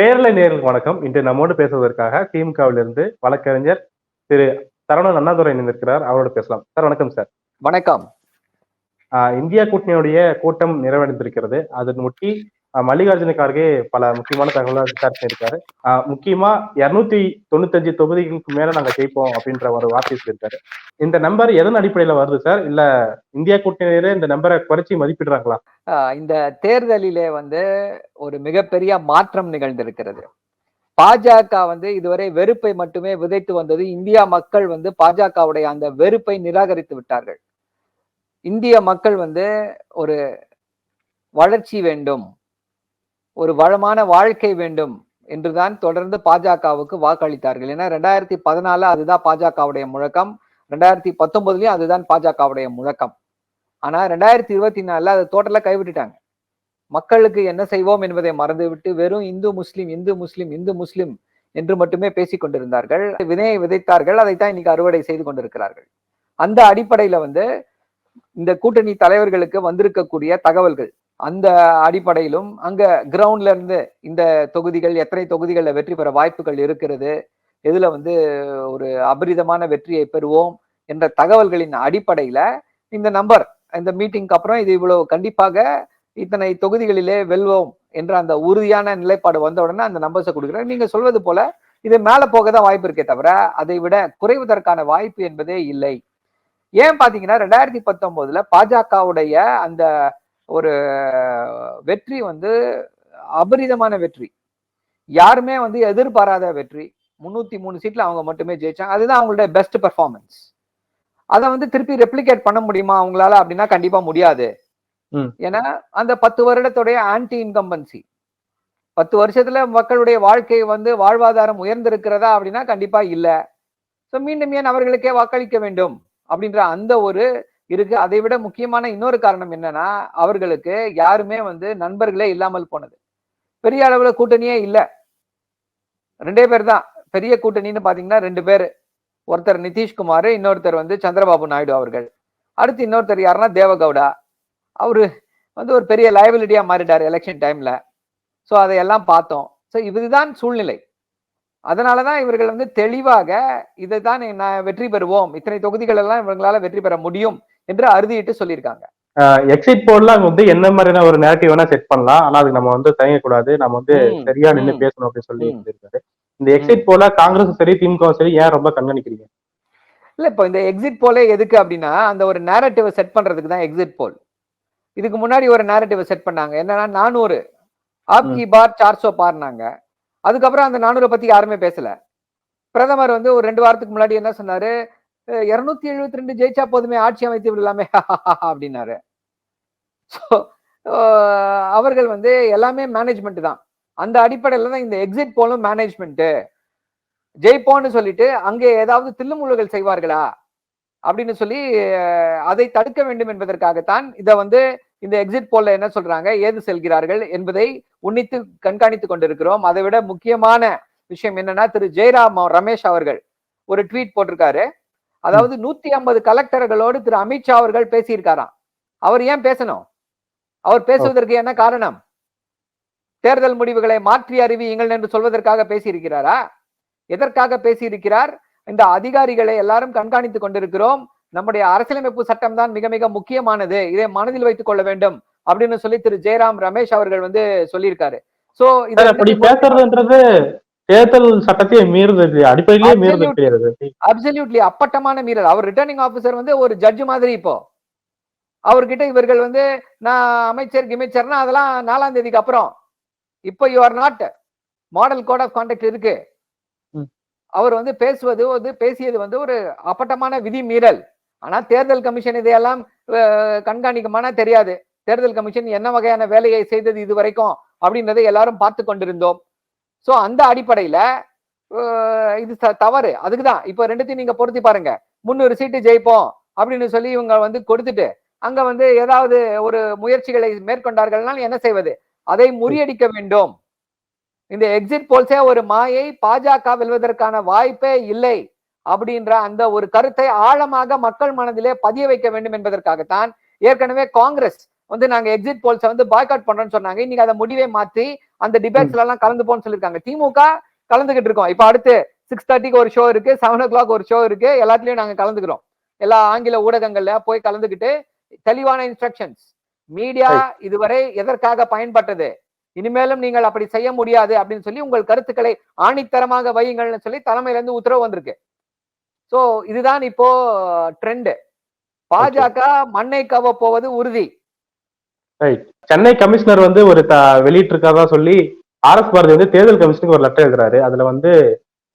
பேரலை நேர்களுக்கு வணக்கம். இன்று நம்மோடு பேசுவதற்காக திமுகவிலிருந்து வழக்கறிஞர் திரு சரவணன் அண்ணாதுரை இணைந்திருக்கிறார். அவரோடு பேசலாம். சார் வணக்கம் சார். வணக்கம். ஆஹ் இந்தியா கூட்டணியுடைய கூட்டம் நிறைவடைந்திருக்கிறது. அதன் ஆஹ் மல்லிகார்ஜுன கார்கே பல முக்கியமான தகவலாக ஷேர் பண்ணியிருக்காரு. முக்கியமா இருநூத்தி தொண்ணூத்தஞ்சு தொகுதிகளுக்கு மேல நாங்க ஜெயிப்போம் அப்படின்ற ஒரு வார்த்தை சொல்லியிருக்காரு. இந்த நம்பர் எதன் அடிப்படையில வருது சார்? இல்ல இந்தியா கூட்டணியிலே இந்த நம்பரை குறைச்சி மதிப்பிடுறாங்களா? இந்த தேர்தலிலே வந்து ஒரு மிகப்பெரிய மாற்றம் நிகழ்ந்திருக்கிறது. பாஜக வந்து இதுவரை வெறுப்பை மட்டுமே விதைத்து வந்தது இந்தியா மக்கள் வந்து பாஜகவுடைய அந்த வெறுப்பை நிராகரித்து விட்டார்கள். இந்திய மக்கள் வந்து ஒரு வளர்ச்சி வேண்டும் ஒரு வளமான வாழ்க்கை வேண்டும் என்றுதான் தொடர்ந்து பாஜகவுக்கு வாக்களித்தார்கள். ஏன்னா ரெண்டாயிரத்தி பதினாலு அதுதான் பாஜகவுடைய முழக்கம். ரெண்டாயிரத்தி பத்தொன்பதுலயும் அதுதான் பாஜகவுடைய முழக்கம். ஆனா ரெண்டாயிரத்தி இருபத்தி நாலுல அதை டோட்டலா கைவிட்டுட்டாங்க. மக்களுக்கு என்ன செய்வோம் என்பதை மறந்துவிட்டு வெறும் இந்து முஸ்லிம் இந்து முஸ்லிம் இந்து முஸ்லிம் என்று மட்டுமே பேசிக் கொண்டிருந்தார்கள். வினையை விதைத்தார்கள். அதைத்தான் இன்னைக்கு அறுவடை செய்து கொண்டிருக்கிறார்கள். அந்த அடிப்படையில வந்து இந்த கூட்டணி தலைவர்களுக்கு வந்திருக்கக்கூடிய தகவல்கள். அந்த அடிப்படையிலும் அங்க கிரவுண்ட்ல இருந்து இந்த தொகுதிகள் எத்தனை தொகுதிகளில் வெற்றி பெற வாய்ப்புகள் இருக்கிறது எதுல வந்து ஒரு அபரிதமான வெற்றியை பெறுவோம் என்ற தகவல்களின் அடிப்படையில இந்த நம்பர் இந்த மீட்டிங்க்கு அப்புறம் இது இவ்வளவு கண்டிப்பாக இத்தனை தொகுதிகளிலே வெல்வோம் என்ற அந்த உறுதியான நிலைப்பாடு வந்த உடனே அந்த நம்பர்ஸை கொடுக்குறாங்க நீங்க சொல்வது போல இது மேல போக தான் வாய்ப்பு இருக்கே தவிர அதை விட குறைவதற்கான வாய்ப்பு என்பதே இல்லை. ஏன் பாத்தீங்கன்னா ரெண்டாயிரத்தி பத்தொன்பதுல பாஜகவுடைய அந்த ஒரு வெற்றி வந்து அபரிதமான வெற்றி. யாருமே வந்து எதிர்பாராத வெற்றி. முன்னூத்தி மூணு சீட்ல அவங்க மட்டுமே ஜெயிச்சாங்க. அதுதான் அவங்களுடைய பெஸ்ட் பெர்ஃபார்மன்ஸ் அதை வந்து திருப்பி ரெப்ளிகேட் பண்ண முடியுமா அவங்களால அப்படின்னா கண்டிப்பா முடியாது. ஏன்னா அந்த பத்து வருடத்துடைய ஆன்டி இன்கம்பன்சி பத்து வருஷத்துல மக்களுடைய வாழ்க்கை வந்து வாழ்வாதாரம் உயர்ந்திருக்கிறதா அப்படின்னா கண்டிப்பா இல்ல. ஸோ மீண்டும் ஏன் அவர்களுக்கே வாக்களிக்க வேண்டும்? அப்படின்ற அந்த ஒரு இருக்கு. அதை விட முக்கியமான இன்னொரு காரணம் என்னன்னா அவர்களுக்கு யாருமே வந்து நண்பர்களே இல்லாமல் போனது. பெரிய அளவுல கூட்டணியே இல்லை. ரெண்டே பேர் தான். பெரிய கூட்டணின்னு பாத்தீங்கன்னா ரெண்டு பேர். ஒருத்தர் நிதிஷ்குமார் இன்னொருத்தர் வந்து சந்திரபாபு நாயுடு அவர்கள். அடுத்து இன்னொருத்தர் யாருன்னா தேவகவுடா. அவரு வந்து ஒரு பெரிய லயபிலிட்டியா மாறிட்டார் எலெக்ஷன் டைம்ல ஸோ அதையெல்லாம் பார்த்தோம். ஸோ இதுதான் சூழ்நிலை. அதனாலதான் இவர்கள் வந்து தெளிவாக இதை தான் நான் வெற்றி பெறுவோம். இத்தனை தொகுதிகள் எல்லாம் இவங்களால வெற்றி பெற முடியும். என்று அறுதியிட்டு சொல்லியிருக்காங்க. எக்ஸிட் போர்ட்ல வந்து என்ன மாதிரியான ஒரு நேரட்டிவ் வேணா செட் பண்ணலாம். ஆனா அதுக்கு நம்ம வந்து தயங்கக்கூடாது. நம்ம வந்து சரியா நின்னு ம். பேசணும் அப்படின்னு சொல்லி. சொல்லியிருக்காரு. இந்த எக்ஸிட் போல காங்கிரஸ் சரி திமுக சரி ஏன் ரொம்ப கண்காணிக்கிறீங்க? இல்ல இப்போ இந்த எக்ஸிட் போலே எதுக்கு அப்படின்னா அந்த ஒரு நேரட்டிவை செட் பண்றதுக்கு தான் எக்ஸிட் போல் இதுக்கு முன்னாடி ஒரு நேரட்டிவை செட் பண்ணாங்க. என்னன்னா நானூறு. ஆப்கி பார் சார்சோ பார்னாங்க. அதுக்கப்புறம் அந்த நானூறை பத்தி யாருமே பேசல. பிரதமர் வந்து ஒரு ரெண்டு வாரத்துக்கு முன்னாடி என்ன சொன்னாரு? இருநூத்தி எழுபத்தி ரெண்டு ஜெயிச்சா போதுமே ஆட்சி அமைத்து விடலாமே. அப்படின்னாரு. ஸோ அவர்கள் வந்து எல்லாமே மேனேஜ்மெண்ட் தான். அந்த அடிப்படையில் தான் இந்த எக்ஸிட் போலும் மேனேஜ்மெண்ட்டு ஜெயிப்போன்னு சொல்லிட்டு அங்கே ஏதாவது தில்லுமுள்ளுகள் செய்வார்களா? அப்படின்னு சொல்லி அதை தடுக்க வேண்டும் என்பதற்காகத்தான் இதை வந்து இந்த எக்ஸிட் போல்ல என்ன சொல்றாங்க? ஏது செல்கிறார்கள் என்பதை உன்னித்து கண்காணித்துக் கொண்டிருக்கிறோம். அதை விட முக்கியமான விஷயம் என்னன்னா திரு. ஜெயராம் ரமேஷ் அவர்கள் ஒரு ட்வீட் போட்டிருக்காரு. அதாவது நூத்தி ஐம்பது கலெக்டர்களோடு திரு அமித்ஷா அவர்கள் பேசியிருக்காராம். அவர் ஏன் பேசணும்? அவர் பேசுவதற்கு என்ன காரணம்? தேர்தல் முடிவுகளை மாற்றி அறிவியுங்கள் என்று சொல்வதற்காக பேசியிருக்கிறாரா? எதற்காக பேசியிருக்கிறார்? இந்த அதிகாரிகளை எல்லாரும் கண்காணித்துக் கொண்டிருக்கிறோம். நம்முடைய அரசியலமைப்பு சட்டம் தான் மிக மிக முக்கியமானது. இதை மனதில் வைத்துக் கொள்ள வேண்டும் அப்படின்னு சொல்லி திரு ஜெயராம் ரமேஷ் அவர்கள் வந்து சொல்லியிருக்காரு. சோ பேசுறதுன்றது தேர்தல் சட்டத்தையே மீறுது. இல்லையா? அடிப்படையிலேயே மீறுது. கிடையாது அப்சல்யூட்லி அப்பட்டமான மீறல். அவர் ரிட்டர்னிங் ஆபீசர் வந்து ஒரு ஜட்ஜ் மாதிரி இப்போ. அவர்கிட்ட இவர்கள் வந்து நான் அமைச்சர் கிமைச்சர்னா அதெல்லாம் நாலாம் தேதிக்கு அப்புறம். இப்போ you are not model code of conduct இருக்கு. அவர் வந்து பேசுவது வந்து பேசியது வந்து ஒரு அப்பட்டமான விதி மீறல். ஆனா தேர்தல் கமிஷன் இதையெல்லாம் கண்காணிக்குமானா தெரியாது. தேர்தல் கமிஷன் என்ன வகையான வேலையை செய்தது இது வரைக்கும் அப்படின்றதை எல்லாரும் பார்த்து கொண்டிருந்தோம். சோ அந்த அடிப்படையில இது தவறு. அதுக்கு தான் இப்போ ரெண்டுத்தையும் நீங்க பொருத்தி பாருங்க. முந்நூறு சீட்டு ஜெயிப்போம் அப்படின்னு சொல்லி இவங்க வந்து கொடுத்துட்டு அங்க வந்து ஏதாவது ஒரு முயற்சிகளை மேற்கொண்டார்கள்னால் என்ன செய்வது? அதை முறியடிக்க வேண்டும். இந்த எக்ஸிட் போல்ஸே ஒரு மாயை பாஜக வெல்வதற்கான வாய்ப்பே இல்லை அப்படின்ற அந்த ஒரு கருத்தை ஆழமாக மக்கள் மனதிலே பதிய வைக்க வேண்டும் என்பதற்காகத்தான் ஏற்கனவே காங்கிரஸ் வந்து நாங்க எக்ஸிட் போல்ஸை வந்து பாய்காட் பண்றோம்னு சொன்னாங்க. இன்னைக்கு அதை முடிவை மாற்றி அந்த டிபேட்ஸ்ல எல்லாம் கலந்துப்போம்னு சொல்லியிருக்காங்க. திமுக கலந்துகிட்டு இருக்கோம். இப்ப அடுத்து சிக்ஸ் தேர்ட்டிக்கு ஒரு ஷோ இருக்கு செவன் ஓ கிளாக் ஒரு ஷோ இருக்கு எல்லாத்துலயும் நாங்க கலந்துக்கிறோம். எல்லா ஆங்கில ஊடகங்கள்ல போய் கலந்துக்கிட்டு தெளிவான இன்ஸ்ட்ரக்ஷன்ஸ் மீடியா இதுவரை எதற்காக பயன்பட்டது? இனிமேலும் நீங்கள் அப்படி செய்ய முடியாது அப்படின்னு சொல்லி உங்கள் கருத்துக்களை ஆணித்தரமாக வையுங்கள்னு சொல்லி தலைமையில இருந்து உத்தரவு வந்திருக்கு. சோ இதுதான் இப்போ ட்ரெண்ட் பாஜக மண்ணை கவ போவது உறுதி. ரைட் சென்னை கமிஷனர் வந்து ஒரு த வெளியிட்டிருக்காதா சொல்லி ஆர் எஸ் பாரதி வந்து தேர்தல் கமிஷனுக்கு ஒரு லெட்டர் எழுதுறாரு. அதுல வந்து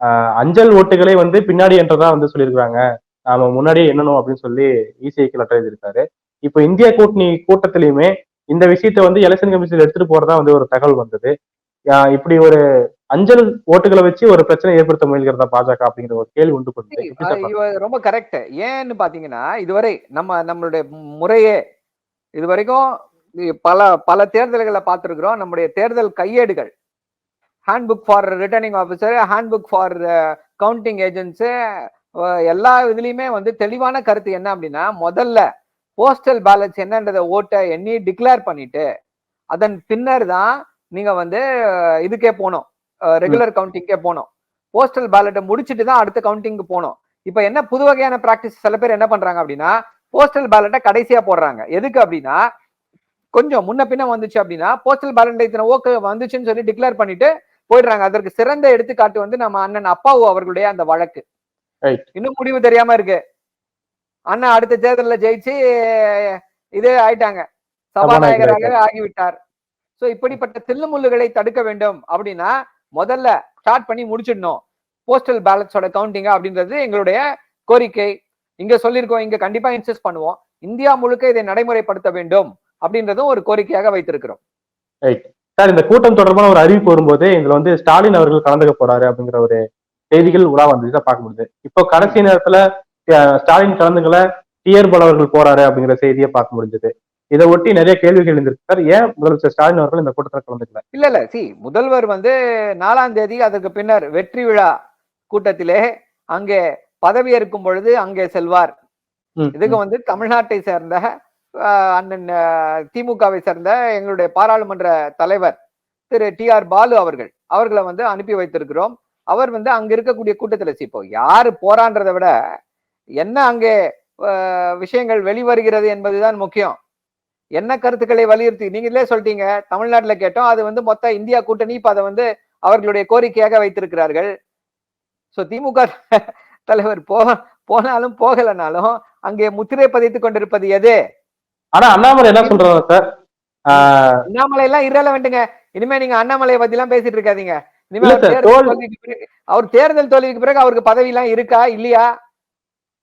ஆஹ், அஞ்சல் ஓட்டுகளே வந்து பின்னாடி என்றதா வந்து சொல்லியிருக்காங்க நாம முன்னாடியே என்னணும் அப்படின்னு சொல்லி இசிஐக்கு லெட்டர் எழுதியிருக்காரு. இப்போ இந்திய கூட்டணி கூட்டத்திலயுமே இந்த விஷயத்தை வந்து எலெக்ஷன் கமிஷன் எடுத்துட்டு போறதா வந்து ஒரு தகவல் வந்தது. ஆஹ், இப்படி ஒரு அஞ்சல் ஓட்டுகளை வச்சு ஒரு பிரச்சனை ஏற்படுத்த முயல்கிறதா பாஜக அப்படிங்கிற ஒரு கேள்வி உண்டு பண்ணுது ரொம்ப கரெக்ட் ஏன்னு பாத்தீங்கன்னா இதுவரை நம்ம நம்மளுடைய முறையே இது வரைக்கும் பல பல தேர்தல்களை பார்த்திருக்கிறோம். நம்முடைய தேர்தல் கையேடுகள். Handbook for returning officer handbook for counting agents எல்லா இதுலயுமே வந்து தெளிவான கருத்து என்ன அப்படின்னா முதல்ல போஸ்டல் பேலன்ஸ் என்னன்றத ஓட்டை எண்ணி டிக்ளேர் பண்ணிட்டு அதன் பின்னர் தான் நீங்க வந்து இதுக்கே போகணும். ரெகுலர் கவுண்டிங்கே போகணும். போஸ்டல் பேலட்டை முடிச்சிட்டு தான் அடுத்த கவுண்டிங்க்கு போகணும். இப்ப என்ன புது வகையான பிராக்டிஸ் சில பேர் என்ன பண்றாங்க அப்படின்னா போஸ்டல் பேலட்டை கடைசியா போடுறாங்க. எதுக்கு அப்படின்னா கொஞ்சம் முன்ன பின்ன வந்துச்சு அப்படின்னா போஸ்டல் பேலட் இத்தனை ஓக்கு வந்துச்சுன்னு சொல்லி டிக்ளேர் பண்ணிட்டு போயிடுறாங்க. அதற்கு சிறந்த எடுத்துக்காட்டு வந்து நம்ம அண்ணன் அப்பாவு அவர்களுடைய அந்த வழக்கு. இன்னும் முடிவு தெரியாம இருக்கு. அண்ணன் அடுத்த தேர்தலில் ஜெயிச்சு இதே ஆயிட்டாங்க. சபாநாயகராக ஆகிவிட்டார். சோ இப்படிப்பட்ட தில்லுமுள்ளுகளை தடுக்க வேண்டும் அப்படின்னா முதல்ல ஸ்டார்ட் பண்ணி முடிச்சிடணும். போஸ்டல் பேலட்ஸோட கவுண்டிங் அப்படின்றது எங்களுடைய கோரிக்கை. இங்க சொல்லியிருக்கோம். இங்க கண்டிப்பா இன்சிஸ்ட் பண்ணுவோம். இந்தியா முழுக்க இதை நடைமுறைப்படுத்த வேண்டும். அப்படின்றதும் ஒரு கோரிக்கையாக வைத்திருக்கிறோம். சார் இந்த கூட்டம் தொடர்பான ஒரு அறிவிப்பு வரும்போது இதுல வந்து ஸ்டாலின் அவர்கள் கலந்துக்க போறாரு அப்படிங்கிற ஒரு செய்திகள் உலா வந்துச்சு பார்க்க முடியுது இப்போ கடைசி நேரத்துல ஸ்டாலின் கலந்துக்கல டிஆர் பால் அவர்கள் போறாரு அப்படிங்கிற செய்தியை பார்க்க முடிஞ்சது. இதை ஒட்டி நிறைய கேள்விகள் இருந்திருக்கு சார் ஏன் முதலமைச்சர் ஸ்டாலின் அவர்கள் இந்த கூட்டத்தில் கலந்துக்கல? இல்ல இல்ல. சி முதல்வர் வந்து நாலாம் தேதி அதற்கு பின்னர் வெற்றி விழா கூட்டத்திலே அங்கே பதவியேற்கும் பொழுது அங்கே செல்வார். இதுக்கு வந்து தமிழ்நாட்டை சேர்ந்த அண்ணன் திமுகவை சேர்ந்த எங்களுடைய பாராளுமன்ற தலைவர் திரு டி ஆர் பாலு அவர்கள் அவர்களை வந்து அனுப்பி வைத்திருக்கிறோம். அவர் வந்து அங்க இருக்கக்கூடிய கூட்டத்தில் இப்போ யாரு போறான்றதை விட என்ன அங்கே விஷயங்கள் வெளிவருகிறது என்பதுதான் முக்கியம். என்ன கருத்துக்களை வலியுறுத்தி நீங்களே சொல்லிட்டீங்க தமிழ்நாட்டுல கேட்டோம் அது வந்து மொத்த இந்தியா கூட்டணி இப்போ அதை வந்து அவர்களுடைய கோரிக்கையாக வைத்திருக்கிறார்கள். சோ திமுக தலைவர் போ போனாலும் போகலனாலும் அங்கே முத்திரை பதித்துக் கொண்டிருப்பது எது? ஆனா அண்ணாமலை என்ன சொல்றாரு சார்? ஆஹ், அண்ணாமலை எல்லாம் irrelevantங்க. இனிமே நீங்க அண்ணாமலையை பத்தி எல்லாம் பேசிட்டு இருக்காதீங்க. அவர் தேர்தல் தோல்- தோல்விக்கு பிறகு அவருக்கு பதவி எல்லாம் இருக்கா இல்லையா?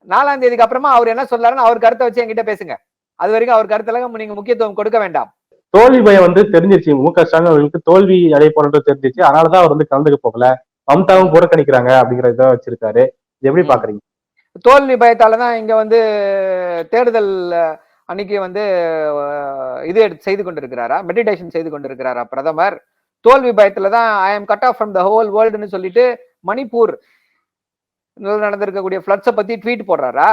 நாலாம் தேதிக்கு அப்புறமா அவர் என்ன சொல்றாருன்னு அவர் கருத்தை வச்சு என்கிட்ட பேசுங்க. அது வரைக்கும் அவர் கருத்தெல்லாம் நீங்க முக்கியத்துவம் கொடுக்க வேண்டாம். தோல்வி பயம் வந்து தெரிஞ்சிருச்சு. மு க ஸ்டாலின் அவர்களுக்கு தோல்வி அடைய போறது தெரிஞ்சிருச்சு. அதனாலதான் அவர் வந்து கலந்துக்க போகல. மம்தாவும் புறக்கணிக்கிறாங்க அப்படிங்கிற இதை வச்சிருக்காரு. இது எப்படி. பாக்குறீங்க? தோல்வி பயத்தால தான் இங்க வந்து தேர்தல் அன்னைக்கு வந்து இது எடுத்து செய்து கொண்டிருக்கிறாரா? மெடிடேஷன் செய்து கொண்டிருக்கிறாரா பிரதமர்? தோல்வி பயத்துல தான் I am cut off from the whole வேர்ல்டுன்னு சொல்லிட்டு மணிப்பூர் நடந்திருக்கக்கூடிய ஃபிளட்ஸை பத்தி ட்வீட் போடுறாரா?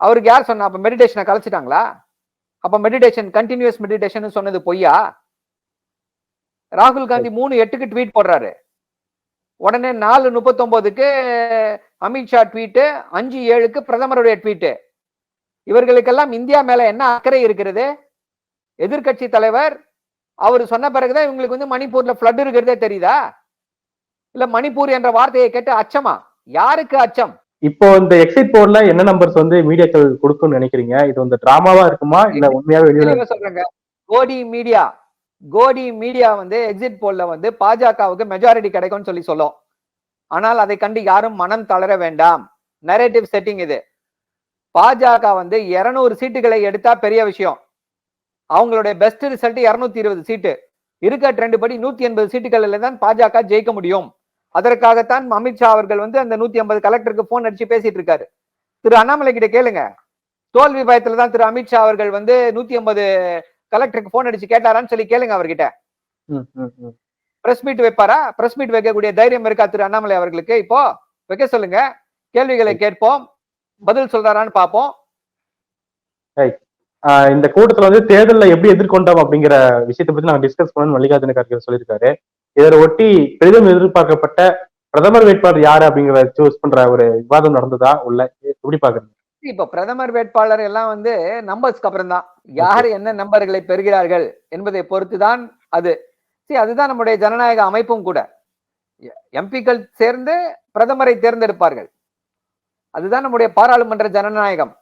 அவருக்கு யார் சொன்னா அப்ப மெடிடேஷனை கலைச்சிட்டாங்களா? அப்ப மெடிடேஷன் கண்டினியூஸ் மெடிடேஷன் சொன்னது பொய்யா? ராகுல் காந்தி மூணு எட்டுக்கு ட்வீட் போடுறாரு. உடனே நாலு முப்பத்தொன்பதுக்கு அமித்ஷா ட்வீட்டு அஞ்சு ஏழுக்கு பிரதமருடைய ட்வீட்டு இவர்களுக்கெல்லாம் இந்தியா மேல என்ன அக்கறை இருக்கிறது? எதிர்க்கட்சி தலைவர் அவர் சொன்ன பிறகுதான் இவங்களுக்கு வந்து மணிப்பூர்ல ஃப்ளட் இருக்கிறதே தெரியுதா? இல்ல மணிப்பூர் என்ற வார்த்தையை கேட்டு அச்சமா? யாருக்கு அச்சம்? இப்போ இந்த எக்ஸிட் போர்ட்ல என்ன நம்பர்ஸ் வந்து மீடியாக்கள் கொடுக்கும்னு நினைக்கிறீங்க? இது வந்து டிராமாவா இருக்குமா? இல்ல உண்மையாவே வெளியில சொல்றேங்க? கோடி மீடியா கோடி மீடியா வந்து எக்ஸிட் போல்ல வந்து பாஜகவுக்கு மெஜாரிட்டி கிடைக்கும்னு சொல்லி சொல்லும். ஆனால் அதை கண்டு யாரும் மனம் தளர வேண்டாம். நரேட்டிவ் செட்டிங் இது. பாஜக வந்து 200 சீட்டுகளை எடுத்தா பெரிய விஷயம். அவங்களுடைய பெஸ்ட் ரிசல்ட் 220 இருபது சீட்டு. இருக்க ட்ரெண்ட் படி நூத்தி எண்பது சீட்டுகளில் தான் பாஜக ஜெயிக்க முடியும். அதற்காகத்தான் அமித்ஷா அவர்கள் வந்து அந்த நூத்தி ஐம்பது கலெக்டருக்கு போன் அடிச்சு பேசிட்டு இருக்காரு. திரு அண்ணாமலை கிட்ட கேளுங்க. தோல்வி பயத்துல தான் திரு அமித்ஷா அவர்கள் வந்து நூத்தி ஐம்பது கலெக்டருக்கு போன் அடிச்சு கேட்டாரான்னு சொல்லி கேளுங்க அவர்கிட்ட. பிரஸ் மீட் வைப்பாரா? பிரஸ் மீட் வைக்கக்கூடிய தைரியம் இருக்கா திரு அண்ணாமலை அவர்களுக்கு? இப்போ வைக்க சொல்லுங்க. கேள்விகளை கேட்போம். பதில் சொல்றாரான்னு பார்ப்போம். இந்த கூட்டத்துல வந்து தேர்தலில் எப்படி எதிர்கொண்டோம் அப்படிங்கிற விஷயத்தை பத்தி நாங்க டிஸ்கஸ் பண்ணணும் மல்லிகார்ஜுன கார்கே சொல்லியிருக்காரு. இதை ஒட்டி பெரிதும் எதிர்பார்க்கப்பட்ட பிரதமர் வேட்பாளர் யாரு அப்படிங்கிற சூஸ் பண்ற ஒரு விவாதம் நடந்ததா? உள்ள எப்படி பாக்குறீங்க இப்ப பிரதமர் வேட்பாளர் எல்லாம் வந்து நம்பர்ஸ்க்கு அப்புறம் தான் யார் என்ன நம்பர்களை பெறுகிறார்கள் என்பதை பொறுத்துதான் அது. சரி அதுதான் நம்முடைய ஜனநாயக அமைப்பும் கூட. எம்பிக்கள் சேர்ந்து பிரதமரை தேர்ந்தெடுப்பார்கள். அதுதான் நம்முடைய பாராளுமன்ற ஜனநாயகம்.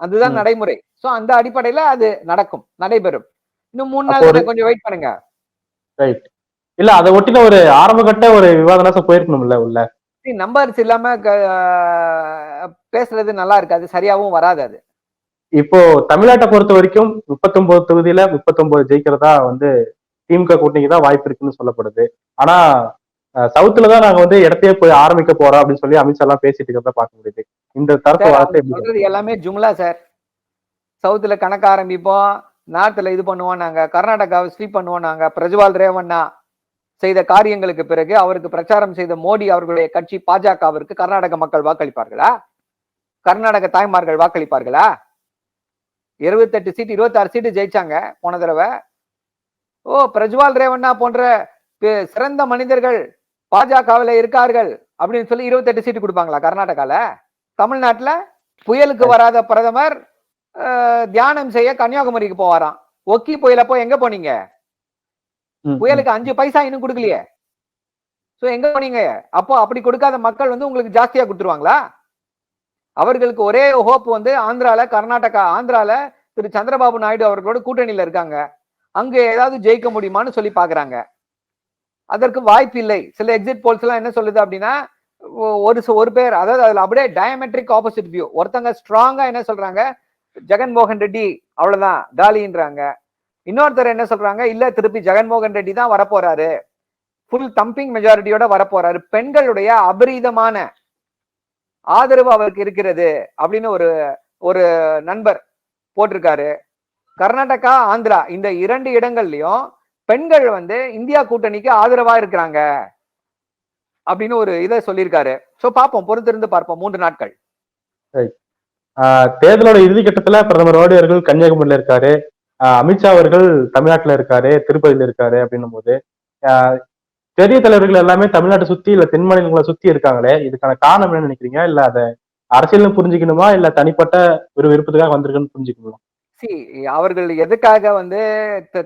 அதுதான். நடைமுறை. சோ அந்த அடிப்படையில அது நடக்கும் நடைபெறும். இன்னும் மூணு நாள் கொஞ்சம் வெயிட் பண்ணுங்க. ரைட் இல்ல அதை ஒட்டின ஒரு ஆரம்பகட்ட ஒரு விவாதம் போயிருக்கணும்ல உள்ள. நம்பர்ஸ் இல்லாம பேசுறது நல்லா இருக்காது சரியாவும் வராது அது. இப்போ தமிழ்நாட்டை பொறுத்த வரைக்கும் 39 தொகுதியில 39 ஜெயிக்கிறதா வந்து திமுக கூட்டணிக்கு தான் வாய்ப்பு இருக்குன்னு சொல்லப்படுது. ஆனா சவுத்துல தான் நாங்க வந்து இடத்தையே போய் ஆரம்பிக்க போறோம் அப்படின்னு சொல்லி அமித்ஷா எல்லாம் பேசிட்டு இருக்கிறத பார்க்க முடியுது. இந்த சார், வார்த்தை எல்லாமே ஜும்லா சார். சவுத்துல கணக்க ஆரம்பிப்போம் நார்த்ல இது பண்ணுவோம் நாங்க கர்நாடகாவை ஸ்வீப் பண்ணுவோம் நாங்க. பிரஜ்வால் ரேவண்ணா செய்த காரியங்களுக்கு பிறகு அவருக்கு பிரச்சாரம் செய்த மோடி அவர்களுடைய கட்சி பாஜகவிற்கு கர்நாடக மக்கள் வாக்களிப்பார்களா? கர்நாடக தாய்மார்கள் வாக்களிப்பார்களா? இருபத்தெட்டு சீட் இருபத்தாறு சீட்டு ஜெயிச்சாங்க போன தடவை. ஓ பிரஜ்வால் ரேவண்ணா போன்ற சிறந்த மனிதர்கள் பாஜகவில் இருக்கார்கள் அப்படின்னு சொல்லி இருபத்தெட்டு சீட்டு கொடுப்பாங்களா கர்நாடகால? தமிழ்நாட்டுல புயலுக்கு வராத பிரதமர் தியானம் செய்ய கன்னியாகுமரிக்கு போவாராம். ஒக்கி புயலப்போ எங்க போனீங்க. புயலுக்கு அஞ்சு பைசா இன்னும் கொடுக்கலையே. சோ எங்க போனீங்க? அப்போ அப்படி கொடுக்காத மக்கள் வந்து உங்களுக்கு ஜாஸ்தியா கொடுத்துருவாங்களா? அவர்களுக்கு ஒரே ஹோப் வந்து ஆந்திரால கர்நாடகா ஆந்திரால திரு சந்திரபாபு நாயுடு அவர்களோட கூட்டணியில இருக்காங்க. அங்க ஏதாவது ஜெயிக்க முடியுமான்னு சொல்லி பாக்குறாங்க அதற்கு வாய்ப்பு இல்லை. சில எக்ஸிட் போல்ஸ் எல்லாம் என்ன சொல்லுது அப்படின்னா ஒரு ச- ஒரு பேர் அதாவது அதுல அப்படியே டயமெட்ரிக் ஆப்போசிட் வியூ ஒருத்தங்க ஸ்ட்ராங்கா என்ன சொல்றாங்க? ஜெகன்மோகன் ரெட்டி அவ்வளவுதான். காலின்றாங்க. இன்னொருத்தர் என்ன சொல்றாங்க? இல்ல திருப்பி ஜெகன்மோகன் ரெட்டி தான் வரப்போறாரு. ஃபுல் தம்பிங் மெஜாரிட்டியோட வரப்போறாரு. பெண்களுடைய அபரீதமான ஆதரவு அவருக்கு இருக்கிறது அப்படின்னு ஒரு ஒரு நண்பர் போட்டிருக்காரு. கர்நாடகா ஆந்திரா இந்த இரண்டு இடங்கள்லயும் பெண்கள் வந்து இந்தியா கூட்டணிக்கு ஆதரவா இருக்கிறாங்க. அப்படின்னு ஒரு இதை சொல்லியிருக்காரு. சோ பாப்போம் பொறுத்திருந்து பார்ப்போம். மூன்று நாட்கள். தேர்தலோட இறுதி கட்டத்துல பிரதமர் மோடி அவர்கள் கன்னியாகுமரியில இருக்காரு. அமித்ஷா அவர்கள் தமிழ்நாட்டுல இருக்காரு திருப்பதியில இருக்காரு அப்படின்னும் போது பெரிய தலைவர்கள் எல்லாமே தமிழ்நாட்டை சுத்தி இல்ல தென் மாநிலங்களை சுத்தி இருக்காங்களே இதுக்கான காரணம் என்ன நினைக்கிறீங்க? இல்ல அத அரசியல்னு புரிஞ்சுக்கணுமா? இல்ல தனிப்பட்ட ஒரு விருப்பத்துக்காக வந்திருக்குன்னு புரிஞ்சுக்கணுமா? அவர்கள் எதுக்காக வந்து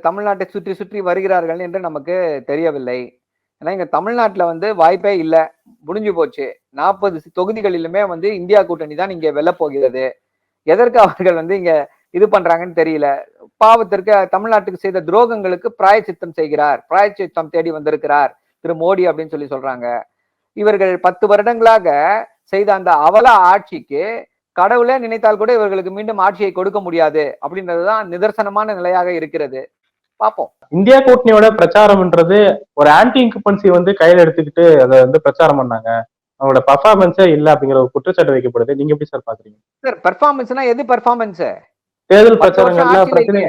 தமிழ்நாட்டை சுற்றி சுற்றி வருகிறார்கள் என்று நமக்கு தெரியவில்லை. ஏன்னா இங்க தமிழ்நாட்டில் வந்து வாய்ப்பே இல்லை. முடிஞ்சு போச்சு. நாற்பது தொகுதிகளிலுமே வந்து இந்தியா கூட்டணி தான் இங்க வெல்ல போகிறது எதற்கு அவர்கள் வந்து இங்க இது பண்றாங்கன்னு தெரியல. பாவத்திற்கு தமிழ்நாட்டுக்கு செய்த துரோகங்களுக்கு பிராயச்சித்தம் செய்கிறார். பிராயச்சித்தம் தேடி வந்திருக்கிறார். திரு மோடி அப்படின்னு சொல்லி சொல்றாங்க. இவர்கள் பத்து வருடங்களாக செய்த அந்த அவல ஆட்சிக்கு கடவுளே நினைத்தால் கூட இவர்களுக்கு மீண்டும் ஆட்சியை கொடுக்க முடியாது அப்படின்றதுதான் நிதர்சனமான நிலையாக இருக்கிறது. பார்ப்போம் இந்தியா கூட்டணியோட பிரச்சாரம்ன்றது ஒரு ஆன்டி இன்குபன்சி வந்து கையில எடுத்துக்கிட்டு அதை வந்து பிரச்சாரம் பண்ணாங்க. அவங்களோட பர்ஃபார்மன்ஸே இல்ல அப்படிங்கிற ஒரு குற்றச்சாட்டு வைக்கப்படுது. நீங்க எப்படி சார் பாக்குறீங்க? சார் பெர்ஃபார்மன்ஸ்னா எது பெர்ஃபார்மன்ஸ் தேர்தல் பிரச்சாரங்கள்ல பிரச்சனை.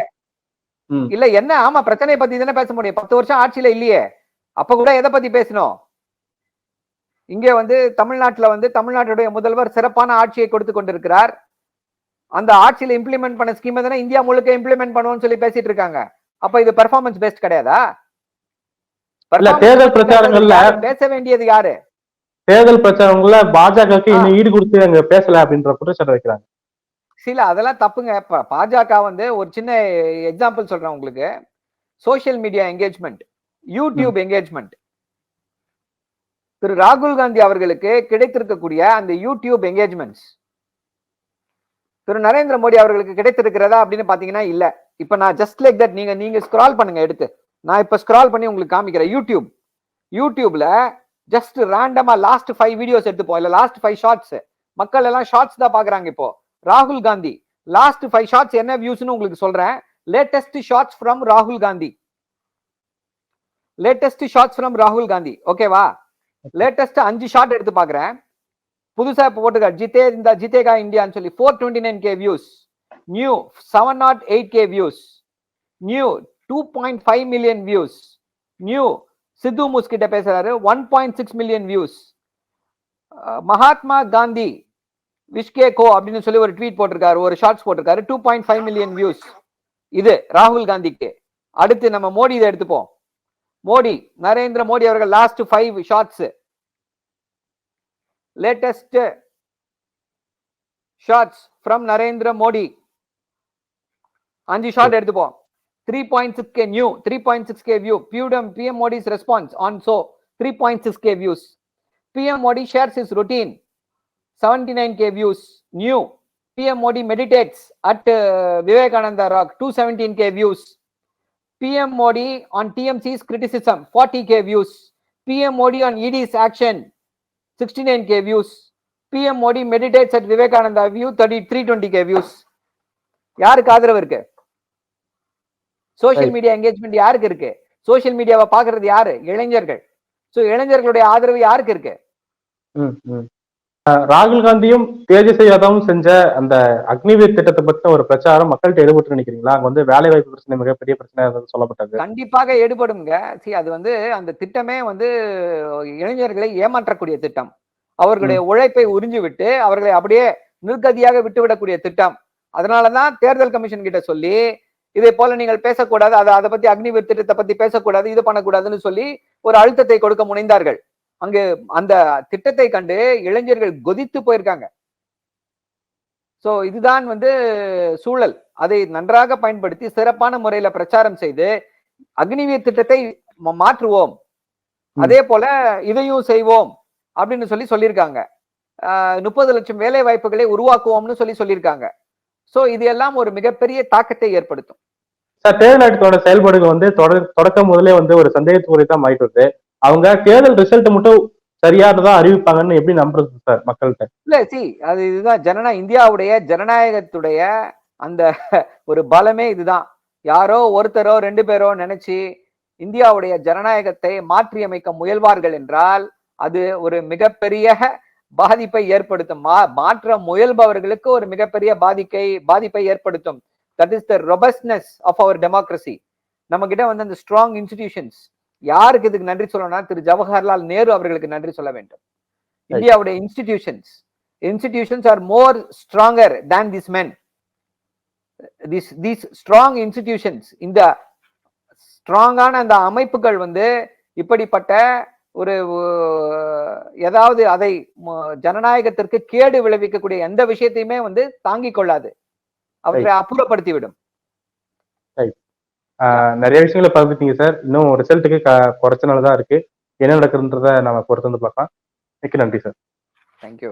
இல்ல என்ன? ஆமா பிரச்சனையை பத்தி தானே பேச முடியும். பத்து வருஷம் ஆட்சியில இல்லையே. அப்ப கூட எதை பத்தி பேசணும்? இங்கே வந்து தமிழ்நாட்டுல வந்து தமிழ்நாட்டுடைய முதல்வர் சிறப்பான ஆட்சியை கொடுத்து கொண்டிருக்கிறார். அந்த ஆட்சியில இம்ப்ளிமெண்ட் பண்ண ஸ்கீம் தானே இந்தியா முழுக்க இம்ப்ளிமெண்ட் பண்ணுவோம்னு சொல்லி பேசிட்டு இருக்காங்க. அப்ப இது பெர்ஃபார்மன்ஸ் பேஸ்ட் கிடையாதா? தேர்தல் பிரச்சாரங்கள்ல-? பேச வேண்டியது யாரு? தேர்தல் பிரச்சாரங்கள்ல. இன்னும் ஈடு கொடுத்து அங்க பேசல அப்படின்ற குற்றச்சாட்டு வைக்கிறாங்க. சில அதெல்லாம் தப்புங்க. பாஜக வந்து ஒரு சின்ன எக்ஸாம்பிள் சொல்றேன் உங்களுக்கு. Social media engagement YouTube engagement திரு ராகுல் காந்தி அவர்களுக்கு கிடைத்திருக்கக்கூடிய அந்த யூடியூப் என்கேஜ்மெண்ட்ஸ் திரு நரேந்திர மோடி அவர்களுக்கு கிடைத்திருக்கிறதா அப்படின்னு பாத்தீங்கன்னா இல்ல. இப்ப நான் ஜஸ்ட் லைக் தட் நீங்க நீங்க ஸ்க்ரால் பண்ணுங்க எடுத்து. நான் இப்ப ஸ்க்ரால் பண்ணி உங்களுக்கு காமிக்கிறேன். யூடியூப் யூடியூப்ல ஜஸ்ட் ரேண்டமா லாஸ்ட் ஃபைவ் வீடியோஸ் எடுத்துப்போம். இல்ல லாஸ்ட் ஃபைவ் ஷார்ட்ஸ் மக்கள் எல்லாம் ஷார்ட்ஸ் தான் பாக்குறாங்க இப்போ. ராகுல் காந்தி. லாஸ்ட் ஃபைவ் ஷார்ட்ஸ் என்ன வியூஸ்னு உங்களுக்கு சொல்றேன். லேட்டஸ்ட் ஷார்ட்ஸ் ஃப்ரம் ராகுல் காந்தி லேட்டஸ்ட் ஷார்ட்ஸ் ஃப்ரம் ராகுல் காந்தி ஓகேவா லேட்டஸ்ட் அஞ்சு ஷார்ட் எடுத்து பாக்குறேன் புதுசா இப்ப போட்டுக்க. ஜிதே இந்த ஜிதேகா இந்தியான்னு சொல்லி four twenty nine K views new seven nought eight K views new two point five million views new Sidhu Moose கிட்ட பேசுறாரு one point six million views Mahatma Gandhi விஷ்கே கோ அப்படின்னு சொல்லி ஒரு ட்வீட் போட்டிருக்காரு ஒரு ஷார்ட்ஸ் போட்டிருக்காரு two point five million views இது ராகுல் காந்திக்கு. அடுத்து நம்ம மோடி இதை எடுத்துப்போம். மோடி நரேந்திர மோடி அவர்கள் last five shorts latest shorts from Narendra Modi. அஞ்சு ஷார்ட் எடுத்துப்போம் three point six K new three point six K view பியூடம் PM Modi's response on so three point six K views PM Modi shares is routine seventy nine K views new PM Modi meditates at Vivekananda rock two seventeen K views PM Modi on TMC's criticism forty K views PM Modi on ED's action sixty nine K views PM Modi meditates at Vivekananda view thirty three twenty K views யாருக்கு ஆதரவு இருக்கு Right. Media engagement யாருக்கு இருக்கு? Social மீடியாவை பாக்குறது யாரு? இளைஞர்கள். So இளைஞர்களுடைய ஆதரவு யாருக்கு இருக்கு? ராகுல் காந்தியும் தேஜஸ்வி யாதவும் செஞ்ச அந்த அக்னிவீர் திட்டத்தை பத்தின ஒரு பிரச்சாரம் மக்கள்கிட்ட எடுபட்டு நினைக்கிறீங்களா? அங்க வந்து வேலை வாய்ப்பு பிரச்சனை மிகப்பெரிய பிரச்சனை சொல்லப்பட்டது. கண்டிப்பாக எடுபடுங்க சி அது வந்து அந்த திட்டமே வந்து இளைஞர்களை ஏமாற்றக்கூடிய திட்டம். அவர்களுடைய உழைப்பை உறிஞ்சு விட்டு அவர்களை அப்படியே நிர்கதியாக விட்டுவிடக்கூடிய திட்டம். அதனாலதான் தேர்தல் கமிஷன் கிட்ட சொல்லி இதே போல நீங்கள் பேசக்கூடாது அதை அதை பத்தி அக்னிவீர் திட்டத்தை பத்தி பேசக்கூடாது இது பண்ணக்கூடாதுன்னு சொல்லி ஒரு அழுத்தத்தை கொடுக்க முனைந்தார்கள். அங்கு அந்த திட்டத்தை கண்டு இளைஞர்கள் கொதித்து போயிருக்காங்க. சோ இதுதான் வந்து சூழல். அதை நன்றாக பயன்படுத்தி சிறப்பான முறையில பிரச்சாரம் செய்து அக்னிவீர் திட்டத்தை மாற்றுவோம். அதே போல இதையும் செய்வோம் அப்படின்னு சொல்லி சொல்லியிருக்காங்க. முப்பது லட்சம் வேலை வாய்ப்புகளை உருவாக்குவோம்னு சொல்லி சொல்லியிருக்காங்க. சோ இது எல்லாம் ஒரு மிகப்பெரிய தாக்கத்தை ஏற்படுத்தும். சார் தேர்தல் ஆணையத்தோட செயல்பாடுகள் வந்து தொடர் தொடக்கம் முதலே வந்து ஒரு சந்தேகத்துக்குரிய தான் மாறிட்டு வருது அவங்க தேர்தல் ரிசல்ட் மட்டும் சரியானதா அறிவிப்பாங்கன்னு எப்படி நம்புறது சார் மக்கள்கிட்ட? இல்ல சி அது இதுதான். ஜனநா இந்தியாவுடைய ஜனநாயகத்துடைய அந்த ஒரு பலமே இதுதான். யாரோ ஒருத்தரோ ரெண்டு பேரோ நினைச்சு இந்தியாவுடைய ஜனநாயகத்தை மாற்றியமைக்க முயல்வார்கள் என்றால் அது ஒரு மிகப்பெரிய பாதிப்பை ஏற்படுத்தும். மா மாற்ற முயல்பவர்களுக்கு ஒரு மிகப்பெரிய பாதிக்கை பாதிப்பை ஏற்படுத்தும். That is the robustness of our democracy நம்ம கிட்ட வந்து அந்த ஸ்ட்ராங் இன்ஸ்டிடியூஷன்ஸ் யாருக்கு இதுக்கு நன்றி சொல்லணும்னா திரு ஜவஹர்லால் நேரு அவர்களுக்கு நன்றி சொல்ல வேண்டும். இந்தியாவுடைய institutions institutions are more stronger than these men. These these strong institutions இந்த ஸ்ட்ராங்கான அந்த அமைப்புகள் வந்து இப்படிப்பட்ட ஒரு ஏதாவது அதை ஜனநாயகத்திற்கு கேடு விளைவிக்கக்கூடிய எந்த விஷயத்தையுமே வந்து தாங்கிக் கொள்ளாது. அவற்றை அப்புறப்படுத்திவிடும். ஆஹ் நிறைய விஷயங்களை பகிர்ந்துட்டீங்க சார் இன்னும் ரிசல்ட்டுக்கு குறைச்ச நாள் தான் இருக்கு. என்ன நடக்குதுன்றத நம்ம பொறுத்து வந்து பார்க்கலாம். மிக்க நன்றி சார் தேங்க்யூ